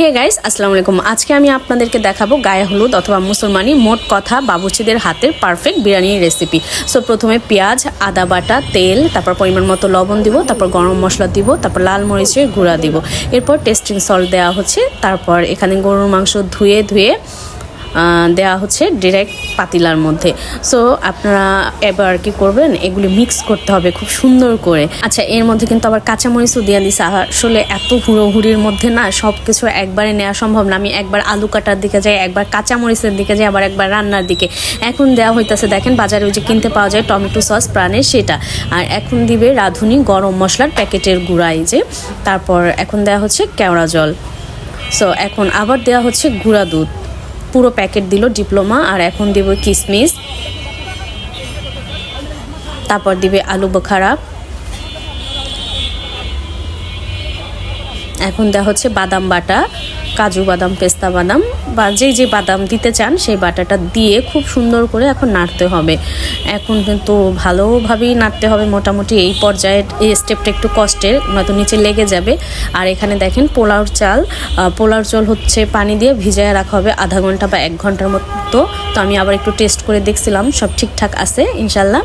Hey guys আসসালামু আলাইকুম আজকে আমি আপনাদেরকে দেখাবো গায়ে হলুদ অথবা মুসলমানি মোট কথা বাবুচিদের হাতের পারফেক্ট বিরিয়ানির রেসিপি সো প্রথমে পেঁয়াজ, আদা বাটা, তেল, তারপর পরিমাণ মতো লবণ দিব, তারপর গরম মশলা দিব, তারপর লাল মরিচের গুঁড়া দিব। এরপর টেস্টিং সল্ট দেওয়া হচ্ছে, তারপর এখানে গরুর মাংস ধুয়ে ধুয়ে দেওয়া হচ্ছে ডিরেক্ট পাতিলার মধ্যে। সো আপনারা এবার কি করবেন? এগুলি মিক্স করতে হবে খুব সুন্দর করে। আচ্ছা এর মধ্যে কিন্তু আবার কাঁচামরিচও দিয়ে দিছে। আসলে এত হুড়োহুড়ির মধ্যে না সব কিছু একবারে নেওয়া সম্ভব না। আমি একবার আলু কাটার দিকে যাই, একবার কাঁচামরিচের দিকে যাই, আবার একবার রান্নার দিকে। এখন দেওয়া হইতেছে, দেখেন বাজারে ওই যে কিনতে পাওয়া যায় টমেটো সস, প্রাণের সেটা। আর এখন দিবে রাঁধুনি গরম মশলার প্যাকেটের গুঁড়া এই যে। তারপর এখন দেওয়া হচ্ছে কেওড়া জল। সো এখন আবার দেওয়া হচ্ছে গুঁড়া দুধ। পুরো প্যাকেট দিল ডিপ্লোমা, আর এখন দেব কিসমিস। তারপর দিবে আলু বোখারা। এখন দেওয়া হচ্ছে বাদাম বাটা। কাজু বাদাম, পেস্তা বাদাম বা যেই যে বাদাম দিতে চান সেই বাটাটা দিয়ে খুব সুন্দর করে এখন নাড়তে হবে। এখন কিন্তু ভালোভাবেই নাড়তে হবে মোটামুটি এই পর্যায়ে এই স্টেপটা একটু কষ্টের নয়তো নিচে লেগে যাবে। আর এখানে দেখেন পোলাওর চাল পোলাওর চাল হচ্ছে পানি দিয়ে ভিজায় রাখা হবে আধা ঘণ্টা বা এক ঘণ্টার মতো। তো আমি আবার একটু টেস্ট করে দেখছিলাম, সব ঠিকঠাক আছে, ইনশাল্লাহ।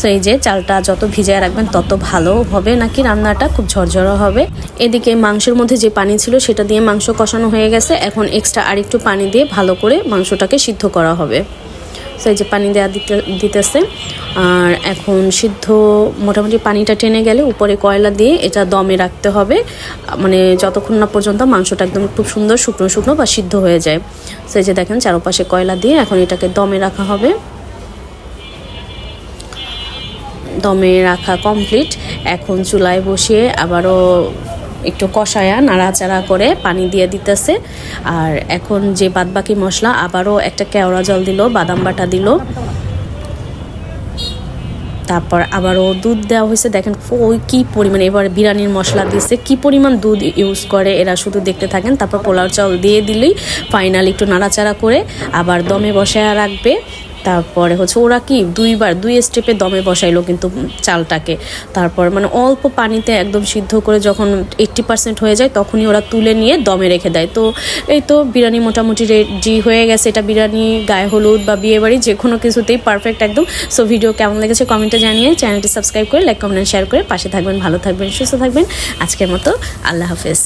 সো এই যে চালটা যত ভিজায় রাখবেন তত ভালো হবে। নাকি রান্নাটা খুব ঝরঝরা হবে। এদিকে মাংসের মধ্যে যে পানি ছিল সেটা দিয়ে মাংস কষানো হয়ে গেছে। এখন এক্সট্রা আরেকটু পানি দিয়ে ভালো করে মাংসটাকে সিদ্ধ করা হবে। সো এই যে পানি দেওয়া দিতে, দিতেছে। আর এখন সিদ্ধ মোটামুটি পানিটা টেনে গেলে উপরে কয়লা দিয়ে এটা দমে রাখতে হবে। মানে যতক্ষণ না পর্যন্ত মাংসটা একদম খুব সুন্দর শুকনো শুকনো বা সিদ্ধ হয়ে যায়। সো এই যে দেখেন চারপাশে কয়লা দিয়ে এখন এটাকে দমে রাখা হবে। দমে রাখা কমপ্লিট এখন চুলায় বসিয়ে আবারও একটু কষায়া নাড়াচাড়া করে পানি দিয়ে দিতেছে। আর এখন যে বাদবাকি মশলা, আবারও একটা কেওড়া জল দিল, বাদাম বাটা দিল। তারপর আবারও দুধ দেওয়া হয়েছে। দেখেন ওই কী পরিমাণ, এবার বিরিয়ানির মশলা দিচ্ছে কি পরিমাণ দুধ ইউজ করে, এরা শুধু দেখতে থাকেন। তারপর পোলাও চাল দিয়ে দিলেই ফাইনাল একটু নাড়াচাড়া করে আবার দমে বসায় রাখবে। তারপরে হচ্ছে ওরা কি দুইবার, দুই স্টেপে দমে বসাইলো কিন্তু চালটাকে। তারপর মানে অল্প পানিতে একদম সিদ্ধ করে যখন এইট্টি পার্সেন্ট হয়ে যায় তখনই ওরা তুলে নিয়ে দমে রেখে দেয়। তো এই তো বিরিয়ানি মোটামুটি রেডি হয়ে গেছে। এটা বিরিয়ানি, গায়ে হলুদ বা বিয়ে বাড়ি যে কোনো কিছুতেই পারফেক্ট একদম। সো ভিডিও কেমন লেগেছে কমেন্টে জানিয়ে চ্যানেলটি সাবস্ক্রাইব করে লাইক কমেন্ট শেয়ার করে পাশে থাকবেন, ভালো থাকবেন, সুস্থ থাকবেন। আজকের মতো আল্লাহ হাফেজ।